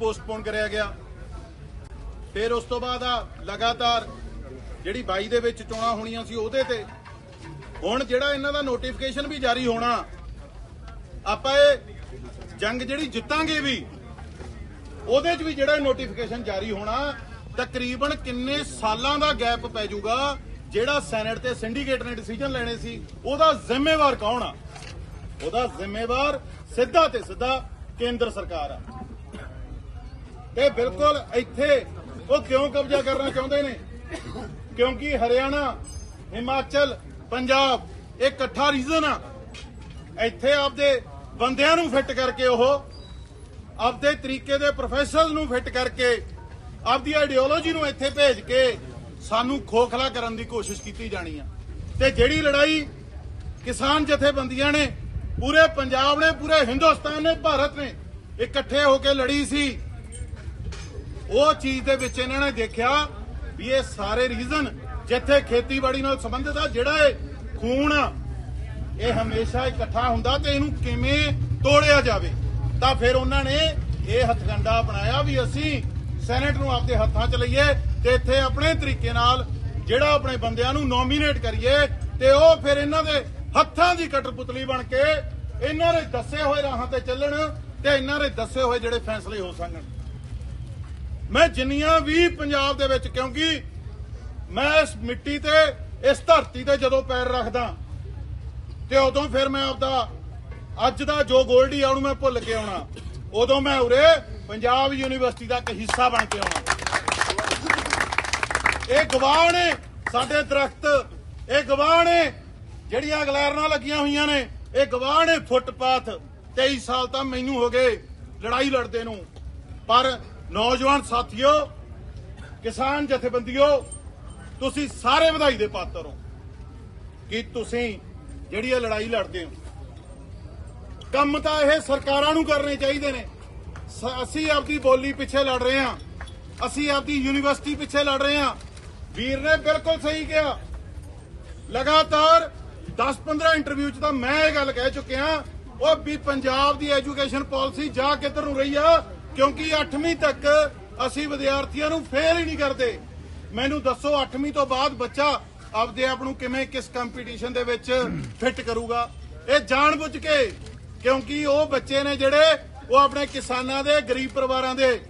Postpone ਕਰਿਆ ਗਿਆ। ਫਿਰ ਉਸ ਤੋਂ ਬਾਅਦ ਆ ਲਗਾਤਾਰ ਜਿਹੜੀ 22 ਦੇ ਵਿੱਚ ਚੋਣਾਂ ਹੋਣੀਆਂ ਸੀ ਉਹਦੇ ਤੇ। ਹੁਣ ਜਿਹੜਾ ਇਹਨਾਂ ਦਾ ਨੋਟੀਫਿਕੇਸ਼ਨ ਵੀ ਜਾਰੀ ਹੋਣਾ, ਆਪਾਂ ਇਹ ਜੰਗ ਜਿਹੜੀ ਜਿੱਤਾਂਗੇ ਵੀ, ਉਹਦੇ 'ਚ ਵੀ ਜਿਹੜਾ ਨੋਟੀਫਿਕੇਸ਼ਨ ਜਾਰੀ ਹੋਣਾ, ਤਕਰੀਬਨ ਕਿੰਨੇ ਸਾਲਾਂ ਦਾ ਗੈਪ ਪੈ ਜਾਊਗਾ, ਜਿਹੜਾ ਸੈਨੇਟ ਤੇ ਸਿੰਡੀਕੇਟ ਨੇ ਡਿਸੀਜਨ ਲੈਣੇ ਸੀ, ਉਹਦਾ ਜ਼ਿੰਮੇਵਾਰ ਕੌਣ ਆ? ਉਹਦਾ ਜ਼ਿੰਮੇਵਾਰ ਸਿੱਧਾ ਤੇ ਸਿੱਧਾ ਕੇਂਦਰ ਸਰਕਾਰ ਆ। ਤੇ ਬਿਲਕੁਲ ਇੱਥੇ ਉਹ ਕਿਉਂ ਕਬਜ਼ਾ ਕਰਨਾ ਚਾਹੁੰਦੇ ਨੇ? ਕਿਉਂਕਿ ਹਰਿਆਣਾ, ਹਿਮਾਚਲ, ਪੰਜਾਬ, ਇਹ ਇਕੱਠਾ ਰੀਜਨ ਆ। ਇੱਥੇ ਆਪਦੇ ਬੰਦਿਆਂ ਨੂੰ ਫਿੱਟ ਕਰਕੇ ਉਹ, ਆਪਦੇ ਤਰੀਕੇ ਦੇ ਪ੍ਰੋਫੈਸ਼ਨਲ ਨੂੰ ਫਿੱਟ ਕਰਕੇ, ਆਪਦੀ ਆਈਡੀਓਲੋਜੀ ਨੂੰ ਇੱਥੇ ਭੇਜ ਕੇ ਸਾਨੂੰ ਖੋਖਲਾ ਕਰਨ ਦੀ ਕੋਸ਼ਿਸ਼ ਕੀਤੀ ਜਾਣੀ ਆ। ਤੇ ਜਿਹੜੀ ਲੜਾਈ ਕਿਸਾਨ ਜਥੇਬੰਦੀਆਂ ਨੇ, ਪੂਰੇ ਪੰਜਾਬ ਨੇ, ਪੂਰੇ ਹਿੰਦੁਸਤਾਨ ਨੇ, ਭਾਰਤ ਨੇ ਇਕੱਠੇ ਹੋ ਕੇ ਲੜੀ ਸੀ ਉਹ ਚੀਜ਼ ਦੇ ਵਿੱਚ ਇਹਨਾਂ ਨੇ ਦੇਖਿਆ ਵੀ ਇਹ ਸਾਰੇ ਰੀਜ਼ਨ ਜਿੱਥੇ ਖੇਤੀਬਾੜੀ ਨਾਲ ਸੰਬੰਧਿਤ ਆ, ਜਿਹੜਾ ਇਹ ਖੂਨ ਇਹ ਹਮੇਸ਼ਾ ਇਕੱਠਾ ਹੁੰਦਾ ਤੇ ਇਹਨੂੰ ਕਿਵੇਂ ਤੋੜਿਆ ਜਾਵੇ। ਤਾਂ ਫਿਰ ਉਹਨਾਂ ਨੇ ਇਹ ਹਥਕੰਡਾ ਅਪਣਾਇਆ ਵੀ ਅਸੀਂ ਸੈਨੇਟ ਨੂੰ ਆਪਦੇ ਹੱਥਾਂ 'ਚ ਲਈਏ ਤੇ ਇੱਥੇ ਆਪਣੇ ਤਰੀਕੇ ਨਾਲ ਜਿਹੜਾ ਆਪਣੇ ਬੰਦਿਆਂ ਨੂੰ ਨੋਮੀਨੇਟ ਕਰੀਏ ਤੇ ਉਹ ਫਿਰ ਇਹਨਾਂ ਦੇ ਹੱਥਾਂ ਦੀ ਕਟਰਪੁਤਲੀ ਬਣ ਕੇ ਇਹਨਾਂ ਦੇ ਦੱਸੇ ਹੋਏ ਰਾਹਾਂ ਤੇ ਚੱਲਣ ਤੇ ਇਹਨਾਂ ਦੇ ਦੱਸੇ ਹੋਏ ਜਿਹੜੇ ਫੈਸਲੇ ਹੋ ਸਕਣ। ਮੈਂ ਜਿੰਨੀਆਂ ਵੀ ਪੰਜਾਬ ਦੇ ਵਿੱਚ ਕਿਉਂਕਿ ਮੈਂ ਇਸ ਮਿੱਟੀ ਤੇ, ਇਸ ਧਰਤੀ ਤੇ ਜਦੋਂ ਪੈਰ ਰੱਖਦਾ, ਤੇ ਉਦੋਂ ਫਿਰ ਮੈਂ ਆਪਦਾ ਅੱਜ ਦਾ ਜੋ ਗੋਲਡੀ ਆ ਉਹਨੂੰ ਮੈਂ ਭੁੱਲ ਕੇ ਆਉਣਾ। ਉਦੋਂ ਮੈਂ ਉਰੇ ਪੰਜਾਬ ਯੂਨੀਵਰਸਿਟੀ ਦਾ ਇੱਕ ਹਿੱਸਾ ਬਣ ਕੇ ਆਉਣਾ। ਇਹ ਗਵਾਹ ਨੇ ਸਾਡੇ ਦਰਖਤ, ਇਹ ਗਵਾਹ ਨੇ ਜਿਹੜੀਆਂ ਗਲੈਰਨਾਂ ਲੱਗੀਆਂ ਹੋਈਆਂ ਨੇ, ਇਹ ਗਵਾਹ ਨੇ ਫੁੱਟਪਾਥ। 23 ਸਾਲ ਤਾਂ ਮੈਨੂੰ ਹੋ ਗਏ ਲੜਾਈ ਲੜਦੇ ਨੂੰ। ਪਰ ਨੌਜਵਾਨ ਸਾਥੀਓ, ਕਿਸਾਨ ਜਥੇਬੰਦੀਓ ਤੁਸੀਂ ਸਾਰੇ ਵਧਾਈ ਦੇ ਪਾਤਰ ਹੋ ਕਿ ਤੁਸੀਂ ਜਿਹੜੀ ਇਹ ਲੜਾਈ ਲੜਦੇ ਹੋ। ਕੰਮ ਤਾਂ ਇਹ ਸਰਕਾਰਾਂ ਨੂੰ ਕਰਨੇ ਚਾਹੀਦੇ ਨੇ। ਅਸੀਂ ਆਪਦੀ ਬੋਲੀ ਪਿੱਛੇ ਲੜ ਰਹੇ ਹਾਂ। ਅਸੀਂ ਆਪਦੀ ਯੂਨੀਵਰਸਿਟੀ ਪਿੱਛੇ ਲੜ ਰਹੇ ਹਾਂ। ਵੀਰ ਨੇ ਬਿਲਕੁਲ ਸਹੀ ਕਿਹਾ। ਲਗਾਤਾਰ 10-15 ਇੰਟਰਵਿਊ 'ਚ ਤਾਂ ਮੈਂ ਇਹ ਗੱਲ ਕਹਿ ਚੁੱਕਿਆ, ਉਹ ਵੀ ਪੰਜਾਬ ਦੀ ਐਜੂਕੇਸ਼ਨ ਪਾਲਿਸੀ ਜਾ ਕਿੱਧਰ ਨੂੰ ਰਹੀ ਆ ਕਿਉਂਕਿ 8ਵੀਂ ਤੱਕ ਅਸੀਂ ਵਿਦਿਆਰਥੀਆਂ ਨੂੰ ਫੇਲ ਹੀ ਨਹੀਂ ਕਰਦੇ। ਮੈਨੂੰ ਦੱਸੋ 8ਵੀਂ ਤੋਂ ਬਾਅਦ ਬੱਚਾ ਆਪਦੇ ਆਪ ਨੂੰ ਕਿਵੇਂ ਕਿਸ ਕੰਪੀਟੀਸ਼ਨ ਦੇ ਵਿੱਚ ਫਿੱਟ ਕਰੂਗਾ? ਇਹ ਜਾਣ ਬੁੱਝ ਕੇ, ਕਿਉਂਕਿ ਉਹ ਬੱਚੇ ਨੇ ਜਿਹੜੇ, ਉਹ ਆਪਣੇ ਕਿਸਾਨਾਂ ਦੇ, ਗਰੀਬ ਪਰਿਵਾਰਾਂ ਦੇ,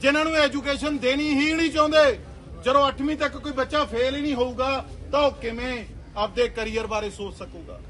ਜਿਨ੍ਹਾਂ ਨੂੰ ਐਜੂਕੇਸ਼ਨ ਦੇਣੀ ਹੀ ਨਹੀਂ ਚਾਹੁੰਦੇ। ਜਦੋਂ 8ਵੀਂ ਤੱਕ ਕੋਈ ਬੱਚਾ ਫੇਲ ਹੀ ਨਹੀਂ ਹੋਊਗਾ, ਤਾਂ ਉਹ ਕਿਵੇਂ ਆਪਦੇ ਕੈਰੀਅਰ ਬਾਰੇ ਸੋਚ ਸਕੂਗਾ?